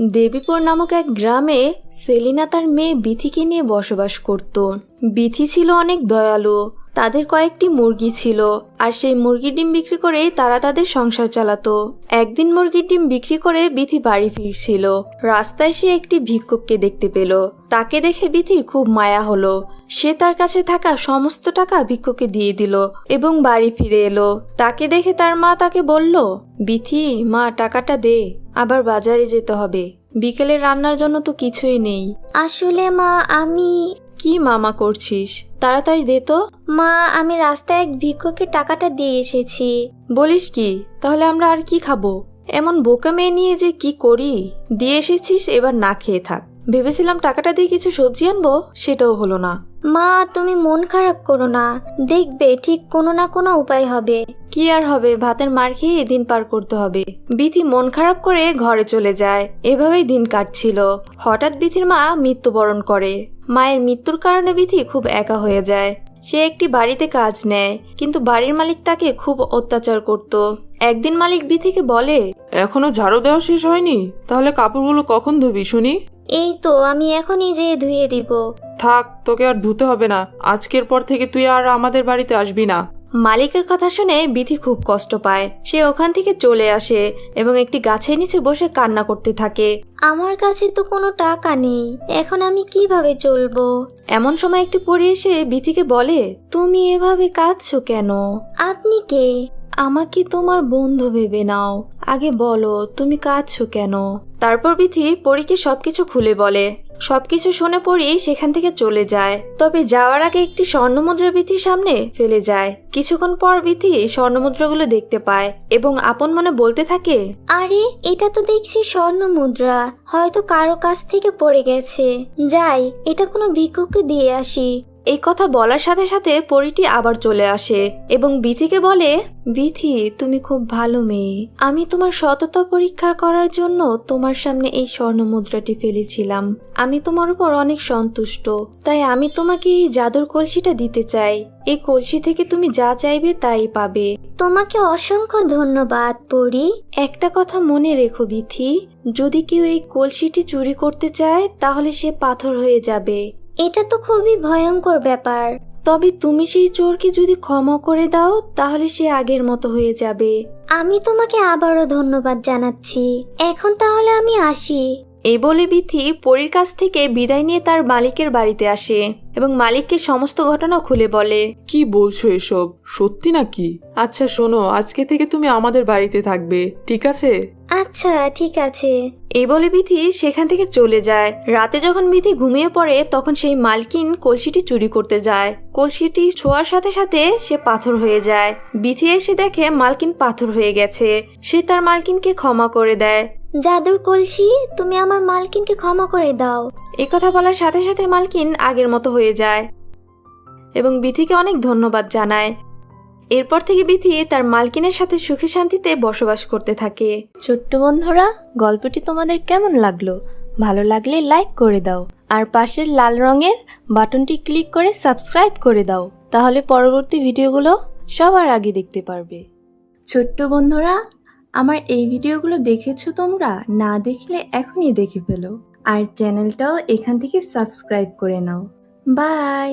দেবীপুর নামক এক গ্রামে সেলিনা তার মেয়ে বিথিকে নিয়ে বসবাস করত। বিথি ছিল অনেক দয়ালু, তাদের কয়েকটি মুরগি ছিল, আর সেই মুরগির ডিম বিক্রি করে তারা তাদের সংসার চালাতো। একদিন মুরগির ডিম বিক্রি করে বিথি বাড়ি ফিরছিল। রাস্তায় সে একটি ভিক্ষুককে দেখতে পেল। তাকে দেখে বিথির খুব মায়া হলো। সে তার কাছে থাকা সমস্ত টাকা ভিক্ষুকে দিয়ে দিল এবং বাড়ি ফিরে এলো। তাকে দেখে তার মা তাকে বলল, বিথি, মা, টাকাটা দে। আবার বাজারে যেতে হবে। বিকেলে রান্নার জন্য তো কিছুই নেই। আসলে মা আমি কি মামা করছিস? তাড়াতাড়ি দে তো। মা আমি রাস্তায় এক ভিক্ষুকে টাকাটা দিয়ে এসেছি। বলিস কি? তাহলে আমরা আর কি খাব? এমন বোকা মেয়ে নিয়ে যে কি করি? দিয়ে এসেছিস এবার না খেয়ে থাক। ভেবেছিলাম টাকাটা দিয়ে কিছু সবজি আনব সেটাও হলো না। মা তুমি মন খারাপ করো না। দেখবে ঠিক কোনো না কোনো উপায় হবে। কি আর হবে? ভাতের মার খেয়ে দিন পার করতে হবে। বিথি মন খারাপ করে ঘরে চলে যায়। এভাবেই দিন কাটছিল। হঠাৎ বিথির মা মৃত্যুবরণ করে। মায়ের মৃত্যুর কারণে বিথি খুব একা হয়ে যায়। সে একটি বাড়িতে কাজ নেয় কিন্তু বাড়ির মালিক তাকে খুব অত্যাচার করত। একদিন মালিক বিথিকে বলে এখনও ঝাড়ু দেওয়া শেষ হয়নি? তাহলে কাপড়গুলো কখন ধুবি শুনি? এই তো আমি এখনই যেয়ে ধুয়ে দিব। থাক তোকে আর ধুতে হবে না। আজকের পর থেকে তুই আর আমাদের বাড়িতে আসবি না। মালিকের কথা শুনে বিথি খুব কষ্ট পায়। সে ওখান থেকে চলে আসে এবং একটি গাছের নিচে বসে কান্না করতে থাকে। আমার কাছে তো কোনো টাকা নেই। এখন আমি কীভাবে চলবো? এমন সময় একটি পড়ে এসে বিথিকে বলে তুমি এভাবে কাঁদছো কেন? আপনি কে? আমাকে তোমার বন্ধু ভেবে নাও। আগে বলো তুমি কাঁদছো কেন? তারপর বিথি পরীকে সবকিছু খুলে বলে সবকিছু শুনে পড়েই সেখান থেকে চলে যায়। তবে যাওয়ার আগে একটি স্বর্ণমুদ্রা বিথির সামনে ফেলে যায়। কিছুক্ষণ পর বিথি স্বর্ণমুদ্রাগুলো দেখতে পায় এবং আপন মনে বলতে থাকে, আরে, এটা তো দেখছি স্বর্ণ মুদ্রা হয়তো কারও কাছ থেকে পড়ে গেছে। যাই, এটা কোনো ভিক্ষুককে দিয়ে আসি। এই কথা বলার সাথে সাথে পরীটি আবার চলে আসে এবং বিথিকে বলে বিথি তুমি খুব ভালো মেয়ে। আমি তোমার সততা পরীক্ষা করার জন্য তোমার সামনে এই স্বর্ণ মুদ্রাটি ফেলেছিলাম। আমি তোমার উপর অনেক সন্তুষ্ট। তাই আমি তোমাকে এই জাদুর কলসিটা দিতে চাই। এই কলসি থেকে তুমি যা চাইবে তাই পাবে। তোমাকে অসংখ্য ধন্যবাদ পরি। একটা কথা মনে রেখো বিথি যদি কেউ এই কলসিটি চুরি করতে চায় তাহলে সে পাথর হয়ে যাবে। এটা তো খুবই ভয়ঙ্কর ব্যাপার। তবে তুমি সেই চোরকে যদি ক্ষমা করে দাও, তাহলে সে আগের মতো হয়ে যাবে। আমি তোমাকে আবারও ধন্যবাদ জানাচ্ছি। এখন তাহলে আমি আসি। এই বলে বিথি পরীর কাছ থেকে বিদায় নিয়ে তার মালিকের বাড়িতে আসে এবং মালিককে সমস্ত ঘটনা খুলে বলে। কি বলছো এসব? সত্যি নাকি? আচ্ছা শোনো আজকে থেকে তুমি আমাদের বাড়িতে থাকবে ঠিক আছে? আচ্ছা ঠিক আছে। এই বলে বিথি সেখান থেকে চলে যায়। রাতে যখন বিথি ঘুমিয়ে পড়ে তখন সেই মালকিন কলসিটি চুরি করতে যায়। কলসিটি ছোঁয়ার সাথে সাথে সে পাথর হয়ে যায়। বিথি এসে দেখে মালকিন পাথর হয়ে গেছে। সে তার মালকিনকে ক্ষমা করে দেয়। জাদুর কলসি তুমি আমার মালকিনকে ক্ষমা করে দাও। এই কথা বলার সাথে সাথে মালকিন আগের মতো হয়ে যায় এবং বিথিকে অনেক ধন্যবাদ জানায়। এরপর থেকে বিথি তার মালকিনের সাথে সুখে শান্তিতে বসবাস করতে থাকে। ছোট্ট বন্ধুরা গল্পটি তোমাদের কেমন লাগল? ভালো লাগলে লাইক করে দাও আর পাশের লাল রঙের বাটনটি ক্লিক করে সাবস্ক্রাইব করে দাও তাহলে পরবর্তী ভিডিওগুলো সবার আগে দেখতে পারবে। ছোট্ট বন্ধুরা আমার এই ভিডিওগুলো দেখেছ তোমরা? না দেখলে এখনই দেখে ফেলো। আর চ্যানেলটাও এখান থেকে সাবস্ক্রাইব করে নাও। বাই!